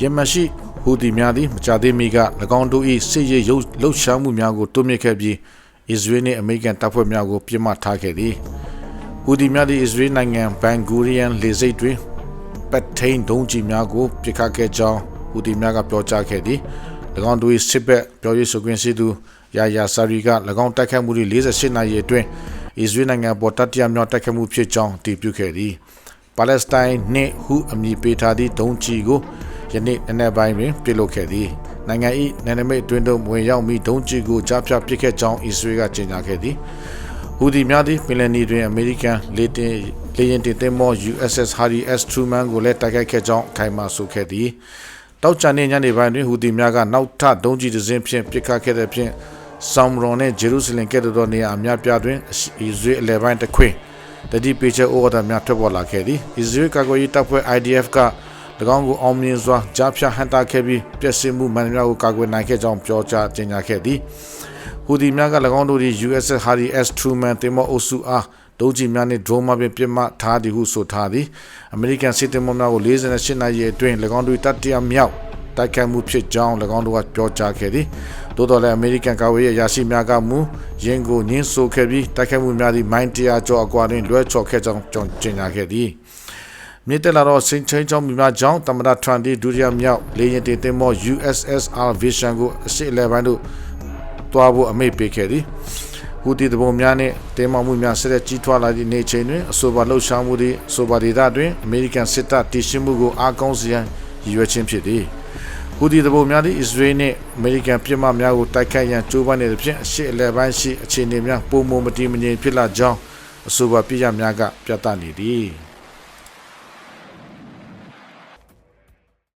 ယမန်ရှိဟူဒီများသည်မကြသေးမီက၎င်းတို့၏စစ်ရေးရုပ်လှုပ်ရှားမှုများကိုတွန်းမြစ်ခဲ့ပြီးအစ္စရေးနှင့်အမေရိကန်တပ်ဖွဲ့များကိုပြစ်မှတ်ထားခဲ့သည်ဟူဒီများသည်အစ္စရေးနိုင်ငံဘန်ဂူရီယန်လေဆိပ်တွင်ပတ်ထိန်ဒုံးကြီးများကိုပစ်ခတ်ခဲ့ကြောင်းဟူဒီများကပြောကြားခဲ့သည်၎င်းတို့၏စစ်ဘက်ပြောရေးဆိုခွင့်ရှိသူယာယာဆာရီက၎င်းတိုက်ခတ်မှုတွေ48နာရီအတွင်းအစ္စရေးနိုင်ငံပေါ်တတိယမြောက်တိုက်ခတ်မှုဖြစ်ကြောင်းတည်ပြုခဲ့သည်ပါလက်စတိုင်းနှင့်ဟုအမည်ပေးထားသည့်ဒုံးကြီးကို ယနေ့နည်းနည်းပိုင်းတွင်ပြုလုပ်ခဲ့သည်နိုင်ငံ၏နယ်နိမိတ်အတွင်းသို့ဝင်ရောက်ပြီးဒုံးကြီးကိုကြားဖြတ်ပစ်ခဲ့ကြောင်းအစ္စရေးကကြေညာခဲ့သည်ဟူဒီများသည့်ပင်လယ်နီတွင်အမေရိကန်လေတင်လေယာဉ်တင်သင်္ဘော USS Harry S Truman ကိုလည်းတိုက်ခိုက်ခဲ့ကြောင်းအခိုင်အမာဆိုခဲ့သည်တောက်ချန်နေညနေပိုင်းတွင်ဟူဒီများကနောက်ထပ်ဒုံးကြီးတစ်စင်းဖြင့်ပစ်ခတ်ခဲ့တဲ့ဖြင့်ဆောင်ရွန်နှင့်ဂျေရုဆလင်ကဲ့သို့သောနေရာအများပြားတွင်အစ္စရေးအလဲပိုင်းတစ်ခွင်တတိပေချဲဩဝါဒများထွက်ပေါ်လာခဲ့သည်အစ္စရေးကာကွယ်ရေးတပ်ဖွဲ့ IDF က၎ င်းကိုအောင်မြင်စွာကြားဖြတ်ဟန်တာခဲ့ပြီးပျက်စီးမှုမှန်သမျှကိုကာကွယ်နိုင်ခဲ့ကြောင်းပြောကြားကြေညာခဲ့သည်ဟူဒီများက၎င်းတို့သည် USS Harry S Truman တင်မောအုပ်စုအားဒုံးကျည်များနှင့် drone များဖြင့်ပစ်မှတ်ထားသည်ဟုဆိုထားသည်အမေရိကန်စစ်တင်မောများကို48နာရီအတွင်း၎င်းတို့တတိယမြောက်တိုက်ခိုက်မှုဖြစ်ကြောင်း၎င်းတို့ကပြောကြားခဲ့သည်သို့တော်လည်းအမေရိကန်ကာကွယ်ရေးအရာရှိများကမူရင်းကိုညှင်းဆိုခဲ့ပြီးတိုက်ခိုက်မှုများသည့်မိုင်းတရာကျော်အကွာတွင်လွှဲချော်ခဲ့ကြောင်းကြေညာခဲ့သည် မြစ်တက်လာတော့စင်ချင်းကြောင့်မြန်မာကြောင့်တမရထရန်ဒီဒုတိယမြောက်လေယာဉ်တင်သင်္ဘော USSR Vision ကိုအရှိအလဲပိုင်းတို့တွားဖို့အမိန့်ပေးခဲ့သည်ဟူတီတဘုံများနှင့်တင်းမာမှုများဆက်လက်ကြီးထွားလာသည့်နေချိန်တွင်အဆိုပါလှုပ်ရှားမှုသည့်အဆိုပါဒေသတွင်အမေရိကန်စစ်တပ်တည်ရှိမှုကိုအားကောင်းစေရန်ရည်ရွယ်ခြင်းဖြစ်သည်ဟူဒီတဘုံများသည့်အစ္စရေးနှင့်အမေရိကန်ပြည်မများကိုတိုက်ခိုက်ရန်ကြိုးပမ်းနေသဖြင့်အရှိအလဲပိုင်းရှိအခြေအနေများပုံမမတည်မငြိမ်ဖြစ်လာကြောင်းအဆိုပါပြည်ရများကပြသနေသည်